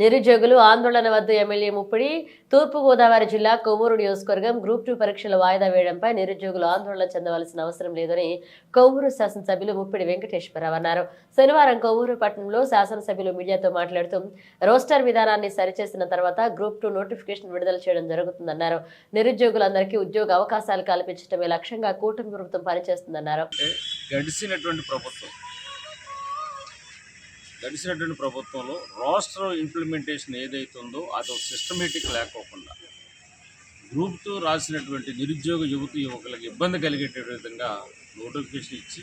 నిరుద్యోగులు ఆందోళన వద్దు ఎమ్మెల్యే ముప్పిడి. తూర్పుగోదావరి జిల్లా కొవ్వూరు నియోజకవర్గం గ్రూప్ టూ పరీక్షల వాయిదా వేయడంపై నిరుద్యోగులు ఆందోళన చెందవలసిన అవసరం లేదని కొవ్వూరు శాసనసభ్యులు ముప్పిడి వెంకటేశ్వరరావు అన్నారు. శనివారం కొవ్వూరు పట్టణంలో శాసనసభ్యులు మీడియాతో మాట్లాడుతూ రోస్టర్ విధానాన్ని సరిచేసిన తర్వాత గ్రూప్ టూ నోటిఫికేషన్ విడుదల చేయడం జరుగుతుందన్నారు. నిరుద్యోగులందరికీ ఉద్యోగ అవకాశాలు కల్పించడమే లక్ష్యంగా కూటమి ప్రభుత్వం పనిచేస్తుందన్నారు. గడిచినటువంటి ప్రభుత్వం గడిచినటువంటి ప్రభుత్వంలో రాష్ట్ర ఇంప్లిమెంటేషన్ ఏదైతే ఉందో అది సిస్టమేటిక్ లేకోకుండా గ్రూప్ టూ రాసినటువంటి నిరుద్యోగ యువతి యువకులకు ఇబ్బంది కలిగేట విధంగా నోటిఫికేషన్ ఇచ్చి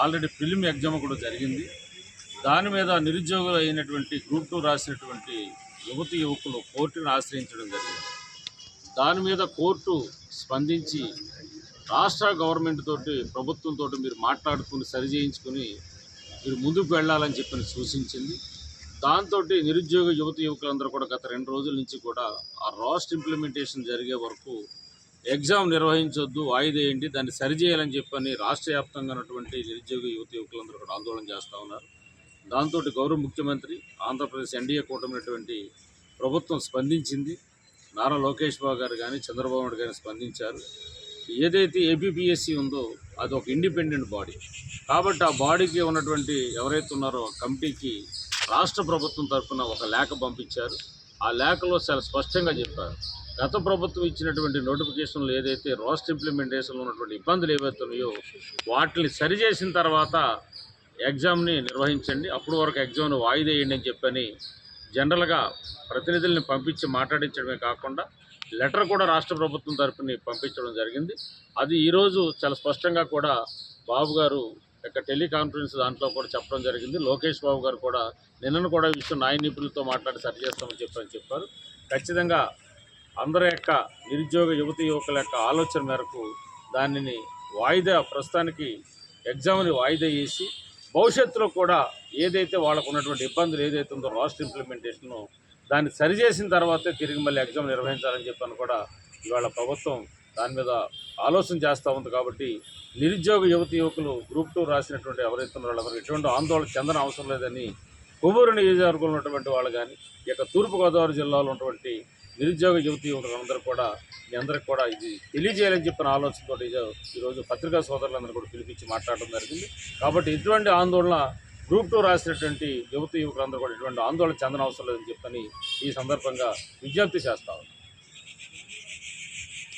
ఆల్రెడీ ఫిల్మ్ ఎగ్జామ్ కూడా జరిగింది. దాని మీద నిరుద్యోగులు అయినటువంటి గ్రూప్ టూ రాసినటువంటి యువతి యువకులు కోర్టును ఆశ్రయించడం జరిగింది. దాని మీద కోర్టు స్పందించి రాష్ట్ర గవర్నమెంట్ తోటి ప్రభుత్వంతో మీరు మాట్లాడుకుని సరిచేయించుకుని మీరు ముందుకు వెళ్ళాలని చెప్పి సూచించింది. దాంతో నిరుద్యోగ యువత యువకులందరూ కూడా గత రెండు రోజుల నుంచి కూడా ఆ రాస్ట్ ఇంప్లిమెంటేషన్ జరిగే వరకు ఎగ్జామ్ నిర్వహించొద్దు వాయిదేయండి దాన్ని సరిచేయాలని చెప్పని రాష్ట్ర వ్యాప్తంగా ఉన్నటువంటి నిరుద్యోగ యువత యువకులందరూ కూడా ఆందోళన చేస్తూ ఉన్నారు. దాంతో గౌరవ ముఖ్యమంత్రి ఆంధ్రప్రదేశ్ ఎన్డీఏ కూటమినటువంటి ప్రభుత్వం స్పందించింది. నారా లోకేష్ బాబు గారు కానీ చంద్రబాబు నాయుడు గారు స్పందించారు. ఏదైతే ఏపీపీఎస్సీ ఉందో అది ఒక ఇండిపెండెంట్ బాడీ కాబట్టి ఆ బాడీకి ఉన్నటువంటి ఎవరైతే ఉన్నారో కమిటీకి రాష్ట్ర ప్రభుత్వం తరఫున ఒక లేఖ పంపించారు. ఆ లేఖలో చాలా స్పష్టంగా చెప్పారు. గత ప్రభుత్వం ఇచ్చినటువంటి నోటిఫికేషన్లు ఏదైతే రాష్ట్ర ఇంప్లిమెంటేషన్లో ఉన్నటువంటి ఇబ్బందులు ఏవైతే ఉన్నాయో వాటిని సరిచేసిన తర్వాత ఎగ్జామ్ని నిర్వహించండి. అప్పుడు వరకు ఎగ్జామ్ను వాయిదేయండి అని చెప్పని జనరల్గా ప్రతినిధుల్ని పంపించి మాట్లాడించడమే కాకుండా లెటర్ కూడా రాష్ట్ర ప్రభుత్వం తరఫున పంపించడం జరిగింది. అది ఈరోజు చాలా స్పష్టంగా కూడా బాబు గారు యొక్క టెలికాన్ఫరెన్స్ దాంట్లో కూడా చెప్పడం జరిగింది. లోకేష్ బాబు గారు కూడా నిన్నను కూడా ఈ విషయం న్యాయ నిపుణులతో మాట్లాడి సరి చేస్తామని చెప్పని చెప్పారు. ఖచ్చితంగా అందరి యొక్క నిరుద్యోగ యువతి యువకుల యొక్క ఆలోచన మేరకు దానిని వాయిదా ప్రస్తుతానికి ఎగ్జామ్ని వాయిదా చేసి భవిష్యత్తులో కూడా ఏదైతే వాళ్ళకు ఉన్నటువంటి ఇబ్బందులు ఏదైతే ఉందో రాష్ట్ర ఇంప్లిమెంటేషన్ దాన్ని సరిచేసిన తర్వాతే తిరిగి మళ్ళీ ఎగ్జామ్ నిర్వహించాలని చెప్పని కూడా ఇవాళ ప్రభుత్వం దాని మీద ఆలోచన చేస్తూ ఉంది కాబట్టి నిరుద్యోగ యువతి యువకులు గ్రూప్ టూ రాసినటువంటి ఎవరైతే ఉన్నారో వాళ్ళందరూ ఎటువంటి ఆందోళన చెందన అవసరం లేదని కొవ్వూరు నియోజకవర్గంలో ఉన్నటువంటి వాళ్ళు కానీ ఇక తూర్పుగోదావరి జిల్లాలో ఉన్నటువంటి నిరుద్యోగ యువతి యువకులందరూ కూడా మీ అందరికి కూడా ఇది తెలియజేయాలని చెప్పిన ఆలోచనతో ఈరోజు పత్రికా సోదరులందరూ కూడా పిలిపించి మాట్లాడడం జరిగింది. కాబట్టి ఇటువంటి ఆందోళన గ్రూప్ టూ రాసినటువంటి యువత యువకులందరూ కూడా ఇటువంటి ఆందోళన చెందన అవసరం లేదని చెప్పని ఈ సందర్భంగా విజ్ఞప్తి చేస్తా